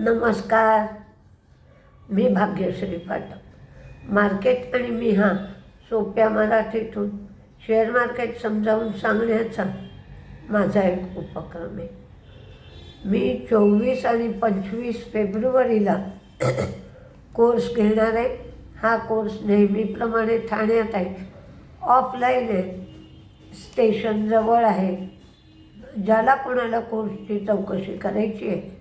नमस्कार. मी भाग्यश्री पाठक. मार्केट आणि मी हा सोप्या मराठीतून शेअर मार्केट समजावून सांगण्याचा माझा एक उपक्रम आहे. मी चोवीस आणि पंचवीस फेब्रुवारीला कोर्स घेणार आहे. हा कोर्स नेहमीप्रमाणे ठाण्यात आहे. ऑफलाईन आहे. स्टेशनजवळ आहे. ज्याला कोणाला कोर्सची चौकशी करायची आहे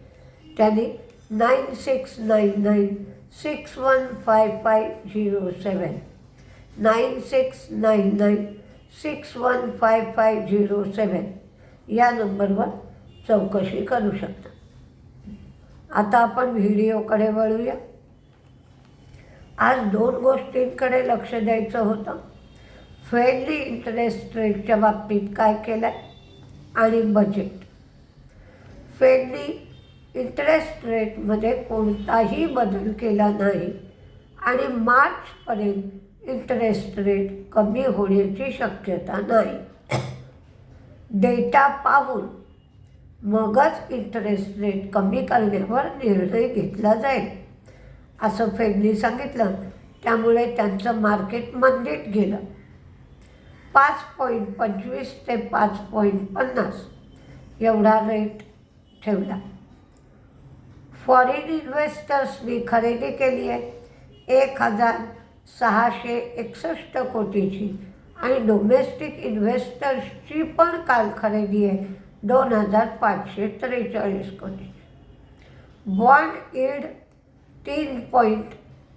त्यांनी nine six nine nine six one five five zero seven nine six nine nine six one five five zero seven या नंबरवर चौकशी करू शकता आता आपण व्हिडिओकडे वळूया आज दोन गोष्टींकडे लक्ष द्यायचं होतं फ्रेंडली इंटरेस्ट रेटच्या बाबतीत काय केलं आहे आणि बजेट फ्रेंडली इंटरेस्ट रेटमध्ये कोणताही बदल केला नाही. आणि मार्चपर्यंत इंटरेस्ट रेट कमी होण्याची शक्यता नाही. डेटा पाहून मगच इंटरेस्ट रेट कमी करण्यावर निर्णय घेतला जाईल असं फेडने सांगितलं. त्यामुळे त्यांचं मार्केट मंदीत गेलं. पाच पॉईंट पंचवीस ते पाच पॉईंट पन्नास एवढा रेट ठेवला. फॉरेन इन्व्हेस्टर्सनी खरेदी केली आहे. एक हजार सहाशे एकसष्ट कोटीची. आणि डोमेस्टिक इन्व्हेस्टर्सची पण काल खरेदी आहे. दोन हजार पाचशे त्रेचाळीस कोटी. बॉन्ड इड तीन पॉईंट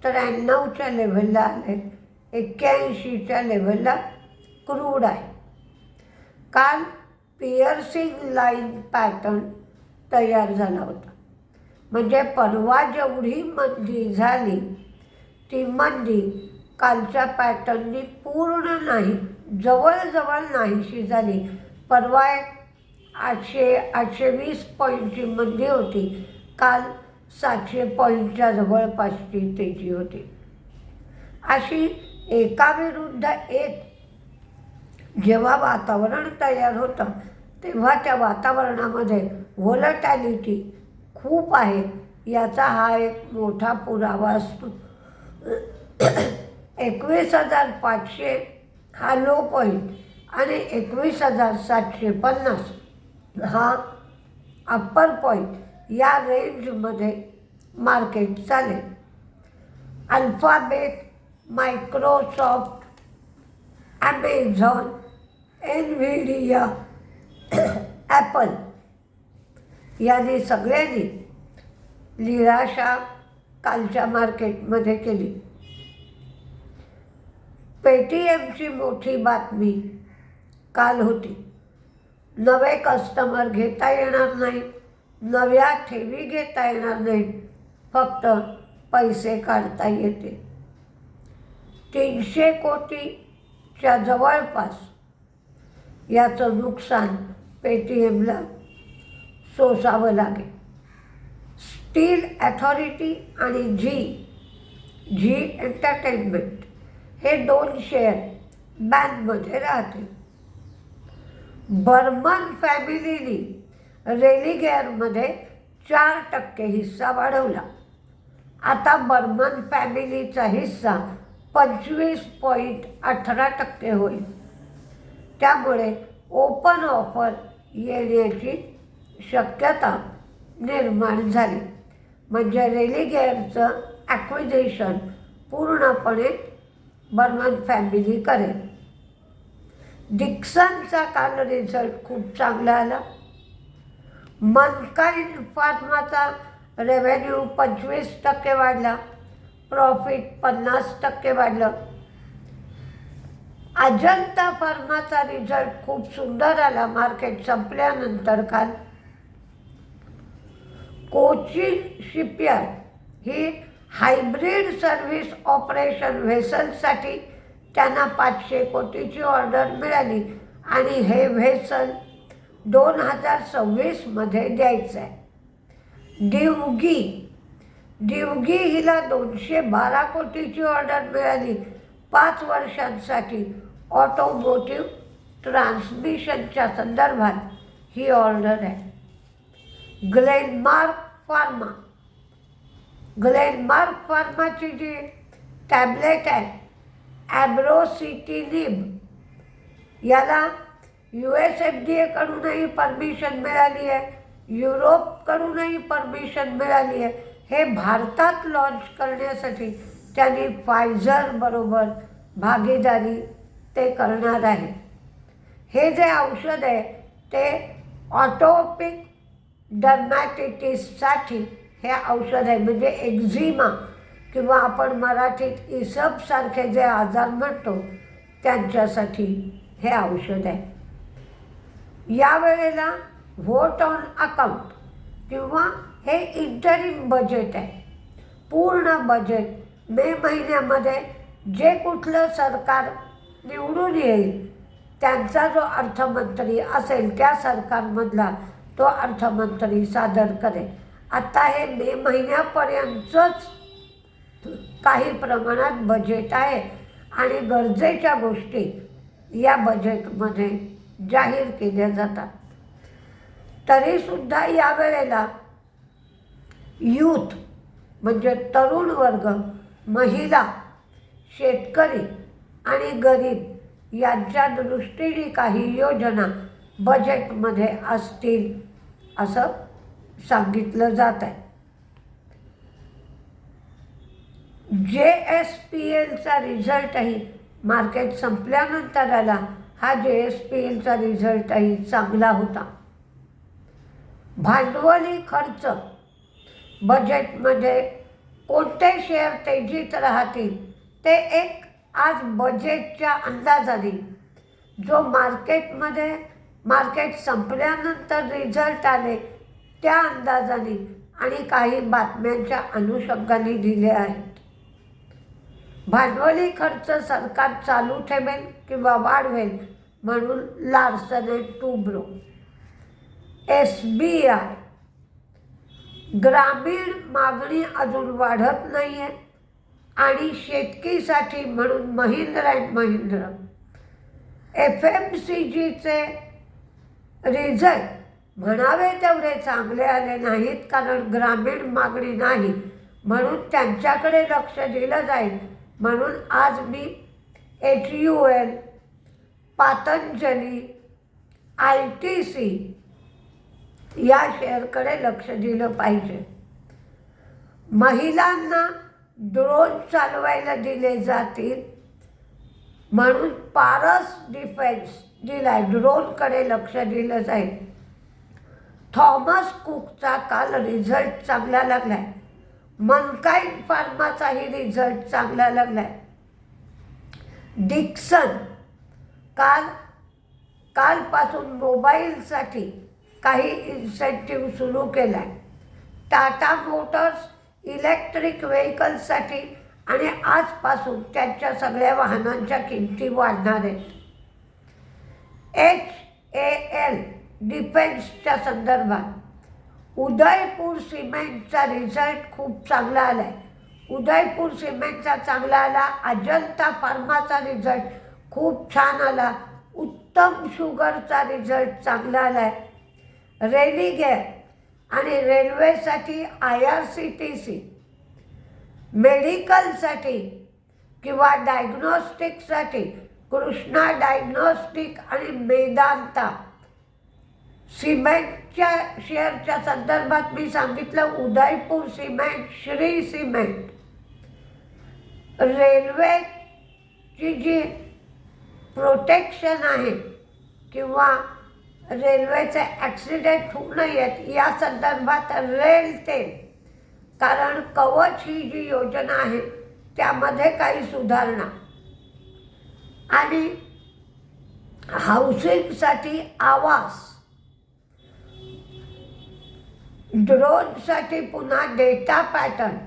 त्र्याण्णवच्या लेव्हलला आले एक्क्याऐंशीच्या लेव्हलला क्रूड आहे. काल पिअर्सिंग लाईन पॅटर्न तयार झाला होता. म्हणजे परवा जेवढी मंदी झाली ती मंदी कालच्या पॅटर्ननी पूर्ण नाही जवळजवळ नाहीशी झाली. परवा एक आठशे आठशे वीस पॉईंटची मंदी होती. काल सातशे पॉईंटच्या जवळपासची तेजी होती. अशी एकाविरुद्ध एक जेव्हा वातावरण तयार होतं तेव्हा त्या वातावरणामध्ये व्होलटॅलिटी खूप आहे. याचा हा एक मोठा पुरावा असतो. एकवीस हजार पाचशे हा लो पॉईंट आणि एकवीस हजार सातशे पन्नास हा अप्पर पॉईंट या रेंजमध्ये मार्केट चालेल. Alphabet Microsoft Amazon Nvidia Apple यांनी सगळ्यांनी निराशा कालच्या मार्केटमध्ये केली. पेटीएमची मोठी बातमी काल होती. नवे कस्टमर घेता येणार नाही नव्या ठेवी घेता येणार नाही फक्त पैसे काढता येते. तीनशे कोटीच्या जवळपास याचं नुकसान पेटीएमला सोसावं लागेल. स्टील अथॉरिटी आणि झी झी एंटरटेनमेंट हे दोन शेअर बँकमध्ये राहतील. बर्मन फॅमिलीनी रेलिगेअरमध्ये चार टक्के हिस्सा वाढवला. आता बर्मन फॅमिलीचा हिस्सा पंचवीस पॉईंट अठरा टक्के होईल. त्यामुळे ओपन ऑफर येण्याची शक्यता निर्माण झाली. म्हणजे रेलिगेअरचं ॲक्विजेशन पूर्णपणे बर्मन फॅमिली करेल. डिक्सनचा काल रिझल्ट खूप चांगला आला. मनकाईन फार्माचा रेव्हेन्यू पंचवीस टक्के वाढला. प्रॉफिट पन्नास टक्के वाढलं. अजंता फार्माचा रिझल्ट खूप सुंदर आला. मार्केट संपल्यानंतर काल. कोचिन शिपयार्ड ही हायब्रिड सर्व्हिस ऑपरेशन व्हेसलसाठी त्यांना पाचशे कोटीची ऑर्डर मिळाली आणि हे व्हेसल दोन हजार सव्वीसमध्ये द्यायचं आहे दिवगी. दिवगी हिला दोनशे बारा कोटीची ऑर्डर मिळाली पाच वर्षांसाठी. ऑटोमोटिव्ह ट्रान्समिशनच्या संदर्भात ही ऑर्डर आहे. Glenmark pharma. ग्लेनमार्क फार्माची जी टॅबलेट आहे ॲब्रोसिटिलिब याला यू एस एफ डी एकडूनही परमिशन मिळाली आहे युरोपकडूनही परमिशन मिळाली आहे. हे भारतात लॉन्च करण्यासाठी त्यांनी फायझरबरोबर भागीदारी ते करणार आहे. हे जे औषध आहे ते ऑटोपिक डर्मॅटिटिससाठी हे औषध आहे. म्हणजे एक्झिमा किंवा आपण मराठीत इसबसारखे जे आजार म्हणतो त्यांच्यासाठी हे औषध आहे. यावेळेला व्होट ऑन अकाउंट किंवा हे इंटरिम बजेट आहे. पूर्ण बजेट मे महिन्यामध्ये जे कुठलं सरकार निवडून येईल त्यांचा जो अर्थमंत्री असेल त्या सरकारमधला तो अर्थमंत्री सादर करेल. आत्ता हे मे महिन्यापर्यंतच काही प्रमाणात बजेट आहे आणि गरजेच्या गोष्टी या बजेटमध्ये जाहीर केल्या जातात. तरीसुद्धा यावेळेला यूथ म्हणजे तरुण वर्ग महिला शेतकरी आणि गरीब यांच्या दृष्टीने काही योजना बजेटमध्ये असतील असं सांगितलं जात आहे जे एस पी एलचा रिझल्टही मार्केट संपल्यानंतर आला हा जे एस पी एलचा रिझल्टही चांगला होता. भांडवली खर्च बजेटमध्ये कोणते शेअर तेजीत राहतील ते एक आज बजेटच्या अंदाजाने जो मार्केटमध्ये मार्केट संपल्यानंतर रिझल्ट आले त्या अंदाजाने आणि काही बातम्यांच्या अनुषंगाने दिले आहेत. भांडवली खर्च सरकार चालू ठेवेल किंवा वाढवेल म्हणून Larsen and Toubro. S B I. ग्रामीण मागणी अजून वाढत नाही आहे आणि शेतकीसाठी म्हणून Mahindra and Mahindra. F M C जीचे रिझल्ट. म्हणावे तेवढे चांगले आले नाहीत कारण ग्रामीण मागणी नाही. म्हणून त्यांच्याकडे लक्ष दिलं जाईल. म्हणून आज मी H U L Patanjali I T C या शेअरकडे लक्ष दिलं पाहिजे. महिलांना ड्रोन चालवायला दिले जातील. म्हणून पारस डिफेन्स दिलाय ड्रोनकडे लक्ष दिलं जाईल. थॉमस कुकचा काल रिझल्ट चांगला लागलाय. मनकाईन फार्माचाही रिझल्ट चांगला लागलाय. डिक्सन काल कालपासून मोबाईलसाठी काही इन्सेंटिव्ह सुरू केला आहे टाटा मोटर्स इलेक्ट्रिक व्हेकल्ससाठी आणि आजपासून त्यांच्या सगळ्या वाहनांच्या किमती वाढणार आहेत. एच ए एल डिफेन्सच्या संदर्भात उदयपूर सिमेंटचा रिझल्ट खूप चांगला आला आहे उदयपूर सिमेंटचा चांगला आला अजंता फार्माचा रिझल्ट खूप छान आला उत्तम शुगरचा रिझल्ट चांगला आला आहे रेलिगेअर आणि रेल्वेसाठी I R C T C मेडिकलसाठी किंवा डायग्नॉस्टिकसाठी कृष्णा डायग्नॉस्टिक आणि मेदांता. सिमेंटच्या शेअरच्या संदर्भात मी सांगितलं उदयपूर सिमेंट श्री सिमेंट. रेल्वेची जी प्रोटेक्शन आहे किंवा रेल्वेचे ॲक्सिडेंट होऊ नयेत या संदर्भात रेल तेल. कारण कवच ही जी योजना आहे त्यामध्ये काही सुधारणा. आणि हाऊसिंगसाठी आवास. ड्रोनसाठी पुन्हा डेटा पॅटर्न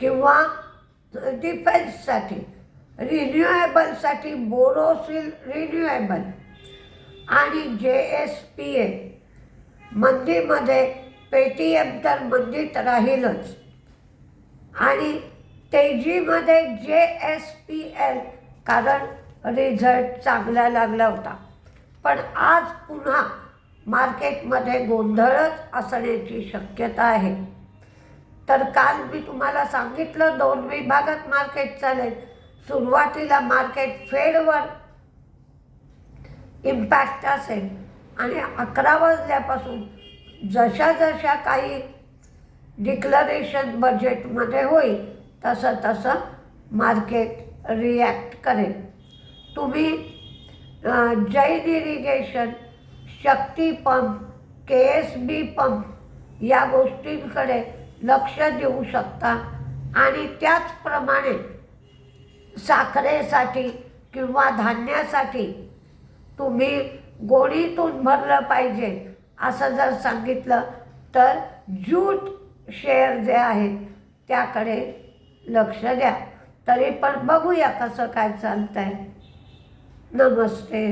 किंवा डिफेन्ससाठी रिन्युएबलसाठी बोरोसिल रिन्युएबल आणि जे एस पी ए मंदीमध्ये पेटीएम तर मंदीत राहीलच. आणि तेजीमध्ये जे एस पी एल कारण रिझल्ट चांगला लागला होता. पण आज पुन्हा मार्केटमध्ये गोंधळच असण्याची शक्यता आहे. तर काल मी तुम्हाला सांगितलं दोन विभागात मार्केट चालेल. सुरुवातीला मार्केट फेडवर इम्पॅक्ट असेल. आणि अकरा वाजल्यापासून जशा जशा काही डिक्लरेशन बजेटमध्ये होईल तसं तसं मार्केट रिॲक्ट करेल. तुम्ही Jain irrigation Shakti pump K S B pump या गोष्टींकडे लक्ष देऊ शकता आणि त्याचप्रमाणे साखरेसाठी किंवा धान्यासाठी तुम्ही गोणीतून भरलं पाहिजे असं जर सांगितलं तर जूट शेअर जे आहेत त्याकडे लक्ष द्या. तरी पण बघूया कसं काय चालतंय. नमस्ते.